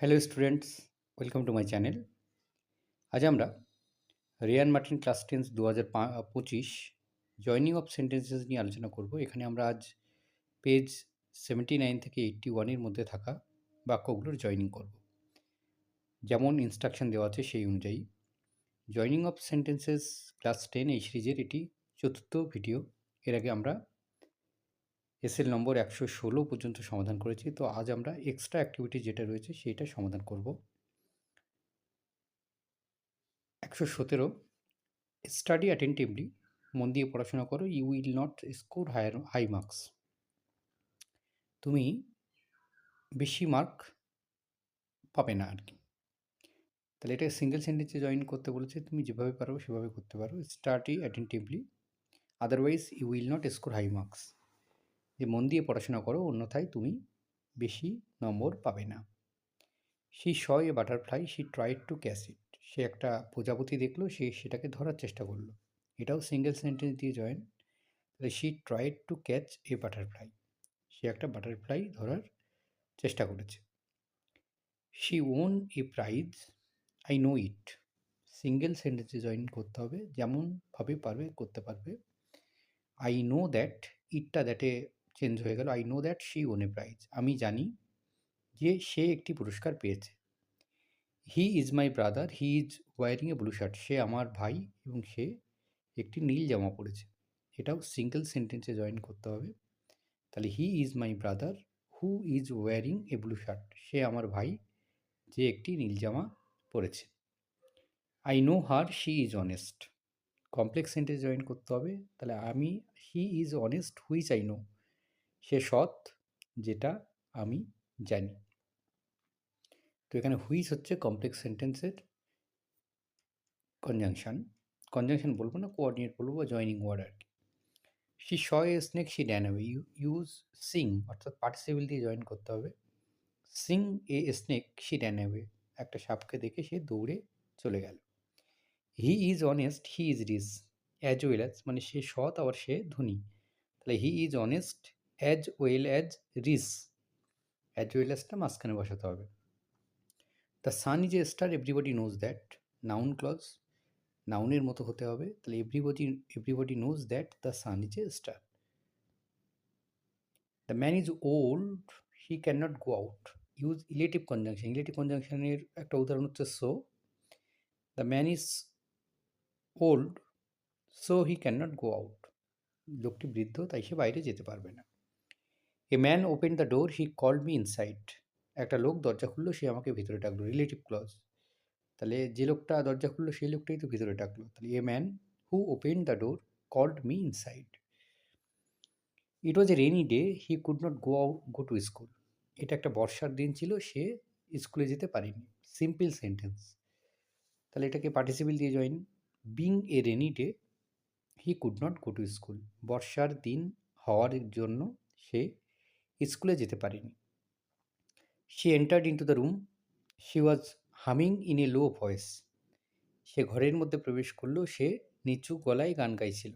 Hello students welcome to my channel আজ আমরা Riyan Martin class tense দু হাজার পঁচিশ জয়নিং অফ সেন্টেন্সেস নিয়ে আলোচনা করব। এখানে আমরা আজ পেজ সেভেন্টি নাইন থেকে এইট্টি ওয়ানের মধ্যে থাকা বাক্যগুলোর জয়নিং করব। যেমন ইনস্ট্রাকশন দেওয়া আছে সেই অনুযায়ী joining of sentences class ten এই সিরিজের এটি চতুর্থ ভিডিও এর আগে আমরা এসএল নম্বর একশো ষোলো পর্যন্ত সমাধান করেছি। তো আজ আমরা এক্সট্রা অ্যাক্টিভিটি যেটা রয়েছে সেইটা সমাধান করব। একশো সতেরো স্টাডি অ্যাটেন্টিভলি মন দিয়ে পড়াশোনা করো you will not score higher high marks তুমি বেশি মার্ক পাবে না আর কি। তাহলে এটা সিঙ্গেল সেন্টেন্সে জয়েন করতে বলেছে, তুমি যেভাবে পারো সেভাবে করতে পারো। Study attentively otherwise you will not score high marks যে মন দিয়ে পড়াশোনা করো, অন্যথায় তুমি বেশি নম্বর পাবে না। She saw a butterfly, she tried to catch it সে একটা প্রজাপতি দেখল, সে সেটাকে ধরার চেষ্টা করল। এটাও সিঙ্গেল সেন্টেন্স দিয়ে জয়েন তাহলে she tried to catch a butterfly সে একটা বাটারফ্লাই ধরার চেষ্টা করেছে। She won a prize I know it single সেন্টেন্সে জয়েন করতে হবে, যেমনভাবে পারবে, করতে পারবে। আই নো দ্যাট ইটটা দ্যাটে চেঞ্জ হয়ে গেল। I know that she won a prize আমি জানি যে সে একটি পুরস্কার পেয়েছে। He is my brother he is wearing a blue shirt সে আমার ভাই এবং সে একটি নীল জামা পরেছে। এটাও সিঙ্গেল সেন্টেন্সে জয়েন করতে হবে। তাহলে he is my brother who is wearing a blue shirt সে আমার ভাই যে একটি নীল জামা পরেছে। I know her she is honest complex sentence join করতে হবে। তাহলে আমি he is honest which I know সে সৎ যেটা আমি জানি। তো এখানে হুইচ হচ্ছে কমপ্লেক্স সেন্টেন্সের কনজাংশন কনজাংশন বলব না কোঅর্ডিনেট বলব বা জয়নিং ওয়ার্ড আর কি। She saw a snake she ran you use seeing অর্থাৎ পার্টিসিপেল দিয়ে জয়েন করতে হবে। Seeing a snake she ran away একটা সাপকে দেখে সে দৌড়ে চলে গেল। He is honest he is rich as well as মানে সে সৎ আবার সে ধনী। তাহলে he is honest as well as rich as well অ্যাজটা মাঝখানে বসাতে হবে। The sun is a star everybody knows that noun clause নাউনের মতো হতে হবে। তাহলে everybody everybody knows that the sun is a star the man is old he can not go out use illative conjunction illative কনজাংশনের একটা উদাহরণ হচ্ছে so the man is old so he can not go out লোকটি বৃদ্ধ, তাই সে বাইরে যেতে পারবে না। A man open the door he called me inside একটা লোক দরজা খুললো, সে আমাকে ভিতরে ডাকলো রিলেটিভ ক্লজ তাহলে যে লোকটা দরজা খুললো, সেই লোকটাই তো ভিতরে ডাকলো। তাহলে a man who open the door called me inside it was a rainy day he could not go out go to school এটা একটা বর্ষার দিন ছিল, সে স্কুলে যেতে পারেনি। সিম্পল সেন্টেন্স তাহলে এটাকে পার্টিসিপেল দিয়ে join being a rainy day he could not go to school বর্ষার দিন হওয়ার জন্য সে স্কুলে যেতে পারেনি। She entered into the room she was humming in a low voice সে ঘরের মধ্যে প্রবেশ করল। সে নিচু গলায় গান গাইছিল।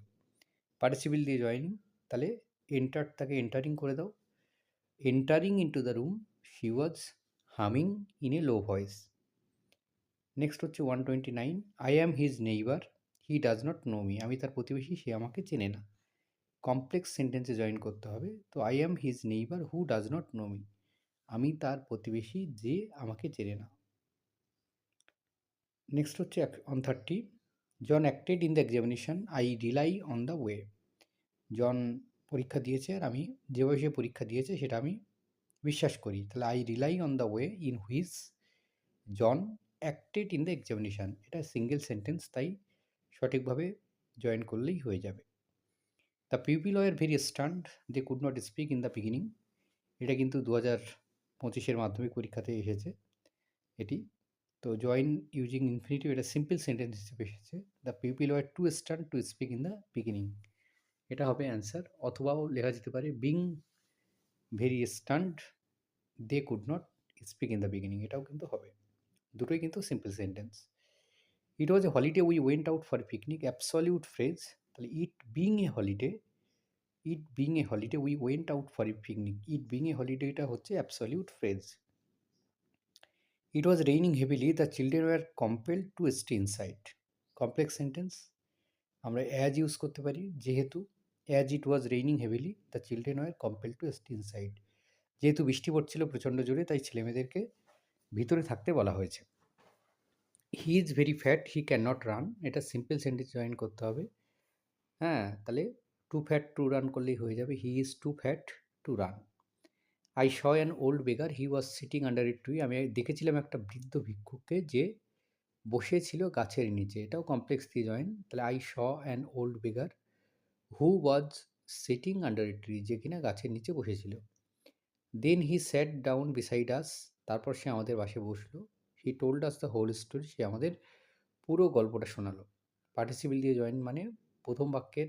পার্টিসিপল দিয়ে জয়েনিং তাহলে এন্টার তাকে এন্টারিং করে দাও। Entering into the room she was humming in a low voice next হচ্ছে one twenty nine I am his neighbour he does not know me আমি তার প্রতিবেশী, সে আমাকে চেনে না। কমপ্লেক্স সেন্টেন্সে জয়েন করতে হবে। তো I am his neighbour who does not know me আমি তার প্রতিবেশী যে আমাকে চেনে না। নেক্সট হচ্ছে one thirty John acted in the examination I rely on the way John পরীক্ষা দিয়েছে আর আমি যেভাবে সে পরীক্ষা দিয়েছে সেটা আমি বিশ্বাস করি। তাহলে I rely on the way in which John acted in the examination এটা সিঙ্গেল সেন্টেন্স তাই সঠিকভাবে জয়েন করলেই হয়ে যাবে। The people were very stunned they could not speak in the beginning এটা কিন্তু দু হাজার পঁচিশের মাধ্যমিক পরীক্ষাতে এসেছে এটি। তো জয়েন ইউজিং ইনফিনিটিভ এটা সিম্পল সেন্টেন্স হিসেবে এসেছে। The people were too stunned to speak in the beginning এটা হবে অ্যান্সার অথবাও লেখা যেতে পারে being very stunned they could not speak in the beginning এটাও কিন্তু হবে। দুটোই কিন্তু simple sentence it was a holiday we went out for picnic absolute phrase তাহলে it being a holiday it being a holiday we went out for a picnic it being a হলিডেটা হচ্ছে absolute phrase it was raining heavily the children were compel to stay inside complex sentence আমরা as use করতে পারি, যেহেতু as it was raining heavily the children were compel to stay inside যেহেতু বৃষ্টি পড়ছিল প্রচণ্ড জোরে, তাই ছেলেমেয়েদেরকে ভিতরে থাকতে বলা হয়েছে। He is very fat he can not run এটা সিম্পল সেন্টেন্স জয়েন করতে হবে। হ্যাঁ তাহলে টু ফ্যাট টু রান করলেই হয়ে যাবে। He is too fat to run I saw an old beggar he was sitting under a tree আমি দেখেছিলাম একটা বৃদ্ধ ভিক্ষুককে যে বসেছিল গাছের নিচে। এটাও কমপ্লেক্স দিয়ে জয়েন তাহলে I saw an old beggar who was sitting under a tree যে কিনা গাছের নিচে বসেছিল। দেন হি স্যাট ডাউন বিসাইড আস তারপর সে আমাদের বাসে বসল। He told us the whole story সে আমাদের পুরো গল্পটা শোনালো। পার্টিসিপিল দিয়ে জয়েন মানে প্রথম বাক্যের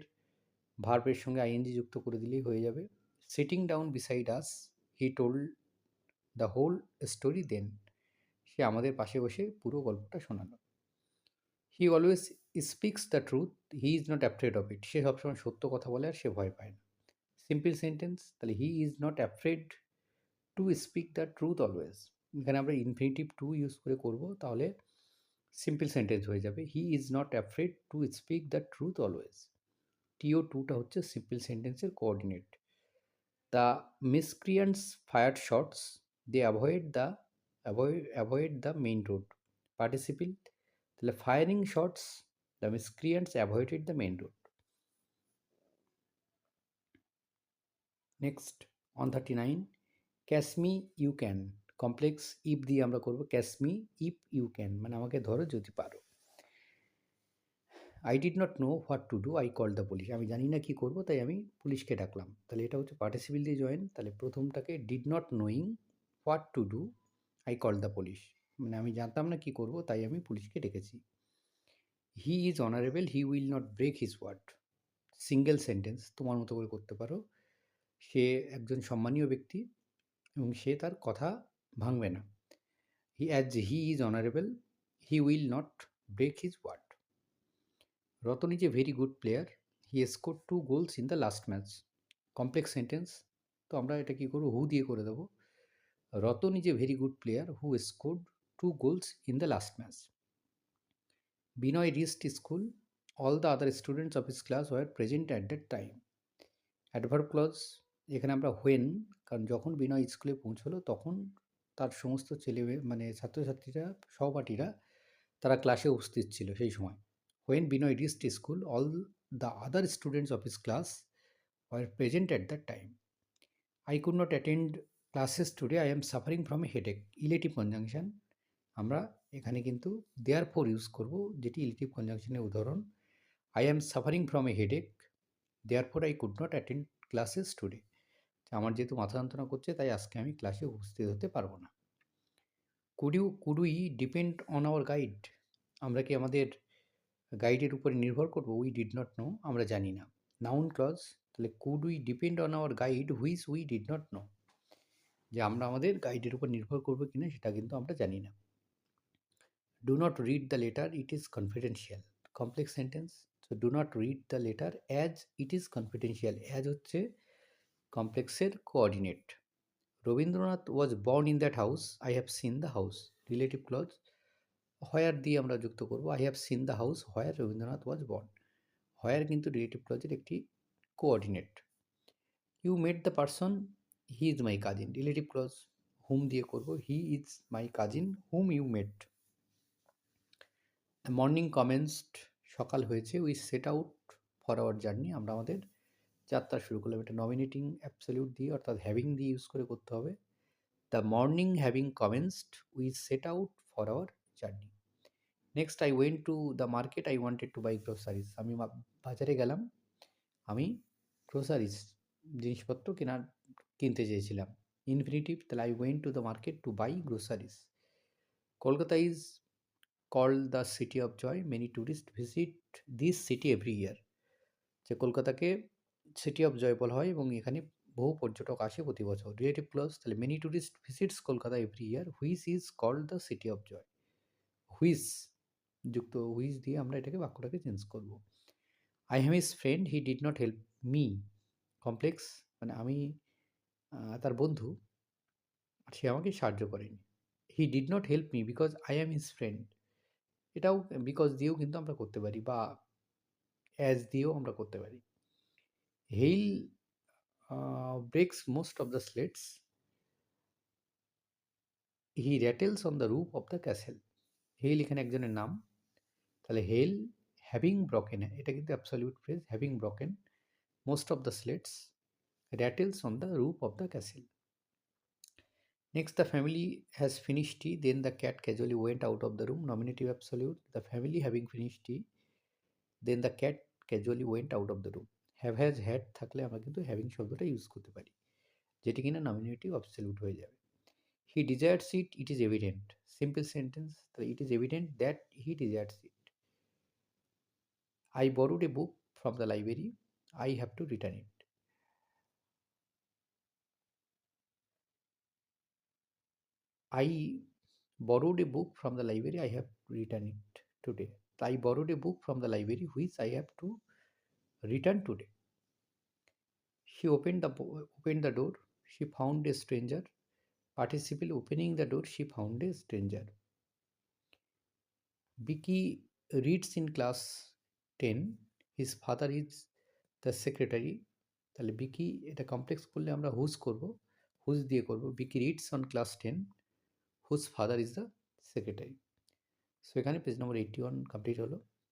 ভার্বের সঙ্গে আইএনজি যুক্ত করে দিলেই হয়ে যাবে। Sitting down beside us he told the whole story then সে আমাদের পাশে বসে পুরো গল্পটা শোনালো। He always speaks the truth he is not afraid of it সে সবসময় সত্য কথা বলে আর সে ভয় পায় না। সিম্পল সেন্টেন্স তাহলে he is not afraid to speak the truth always এখানে আমরা ইনফিনিটিভ টু ইউজ করে করব, তাহলে সিম্পল সেন্টেন্স হয়ে যাবে he is not afraid to speak the truth always T O টুটা হচ্ছে সিম্পল সেন্টেন্সের coordinate the miscreants fire shots they avoid the avoid avoid the main road participle তাহলে firing shots the miscreants avoided the main road next one thirty nine catch me you can complex if দিয়ে আমরা করব ক্যাসমি if you can মানে আমাকে ধরো যদি পারো। I did not know what to do I call the police আমি জানি না কী করব, তাই আমি পুলিশকে ডাকলাম। তাহলে এটা হচ্ছে পার্টিসিপিল দিয়ে জয়েন তাহলে প্রথমটাকে did not knowing what to do I call the police মানে আমি জানতাম না কী করব, তাই আমি পুলিশকে ডেকেছি। He is honourable he will not break his word single sentence তোমার মতো করে করতে পারো। সে একজন সম্মানীয় ব্যক্তি এবং সে তার কথা ভাঙবে না। He as he is honourable he will not break his word Ratan is a very good player he score two goals in the last match complex sentence তো আমরা এটা কী করব? হু দিয়ে করে দেবো? Ratan is a very good player who scored two goals in the last match Binoy reached school all the other students of his class were present at that time adverb clause এখানে আমরা when কারণ যখন বিনয় স্কুলে পৌঁছলো, তখন তার সমস্ত ছেলে মানে ছাত্রছাত্রীরা, সহপাঠীরা তারা ক্লাসে উপস্থিত ছিল সেই সময়। When Binoy reached school all the other students of his class were present at that time I could not attend classes today I am suffering from a headache illative conjunction আমরা এখানে কিন্তু দেয়ার ফোর ইউজ করব, যেটি illative কনজাংশনের উদাহরণ। I am suffering from a headache therefore I could not attend classes today আমার যেহেতু মাথা যন্ত্রণা করছে, তাই আজকে আমি ক্লাসে উপস্থিত হতে পারব না। Could you could we depend on our guide আমরা কি আমাদের গাইডের উপরে নির্ভর করব? উই ডিড নট নো আমরা জানি না। নাউন ক্লজ তাহলে could we depend on our guide whose we did not know যে আমরা আমাদের গাইডের উপর নির্ভর করব কি না সেটা কিন্তু আমরা জানি না। Do not read the letter it is confidential complex sentence so do not read the letter as it is confidential as হচ্ছে কমপ্লেক্সের coordinate Rabindranath was born in that house I have seen the house relative clause where দিয়ে আমরা যুক্ত করব? I have seen the house where Rabindranath was born where কিন্তু relative ক্লজের একটি coordinate you made the person he is my cousin relative clause hmm দিয়ে করব? He is my cousin hmm you made morning commenced সকাল হয়েছে. We set out for our journey আমরা আমাদের যাত্রা শুরু করলাম। এটা নমিনেটিং অ্যাবসলিউট দিয়ে অর্থাৎ হ্যাভিং দিয়ে ইউজ করে করতে হবে। The morning having commenced we set out for our journey next I went to the market I wanted to buy groceries আমি বাজারে গেলাম। আমি গ্রোসারিজ জিনিসপত্র কেনার, কিনতে চেয়েছিলাম। ইনফিনিটিভ তাহলে I went to the market to buy groceries Kolkata is call the city of joy many tourist visit this city every year যে কলকাতাকে সিটি অফ জয় বলা হয় এবং এখানে বহু পর্যটক আসে প্রতি বছর। রিলেটিভ ক্লজ তাহলে many tourist visits Kolkata every year which is called the city of joy which যুক্ত হুইস দিয়ে আমরা এটাকে বাক্যটাকে চেঞ্জ করব। I am his friend he did not help me complex মানে আমি তার বন্ধু, সে আমাকে সাহায্য করেনি। He did not help me because I am his friend এটাও বিকজ দিয়েও কিন্তু আমরা করতে পারি বা অ্যাজ দিয়েও আমরা করতে পারি। Hail breaks most of the slates he rattles on the roof of the castle hail এখানে একজনের নাম তাহলে হেল হ্যাভিং ব্রকেন এটা কিন্তু absolute phrase having broken most of the slates rattles on the roof of the castle Next, the family has finished tea. Then the cat casually went out of the room. Nominative absolute. The family having finished tea. Then the cat casually went out of the room. Have has had থাকলে আমরা কিন্তু having শব্দটা use করতে পারি যেটি কিনা nominative absolute হয়ে যাবে he desires it it is evident simple sentence তাহলে it is evident that he desires it I borrowed a book from the library I have to return it I borrowed a book from the library. I have written it today. I borrowed a book from the library which I have to return today. She opened the opened the door. She found a stranger. Participle opening the door. She found a stranger. Vicky reads in class 10. His father is the secretary. তাহলে বিকি এটা complex করলে আমরা whose করব whose দিয়ে করব Vicky reads on class ten whose father is the secretary so এখানে page number eighty one complete হলো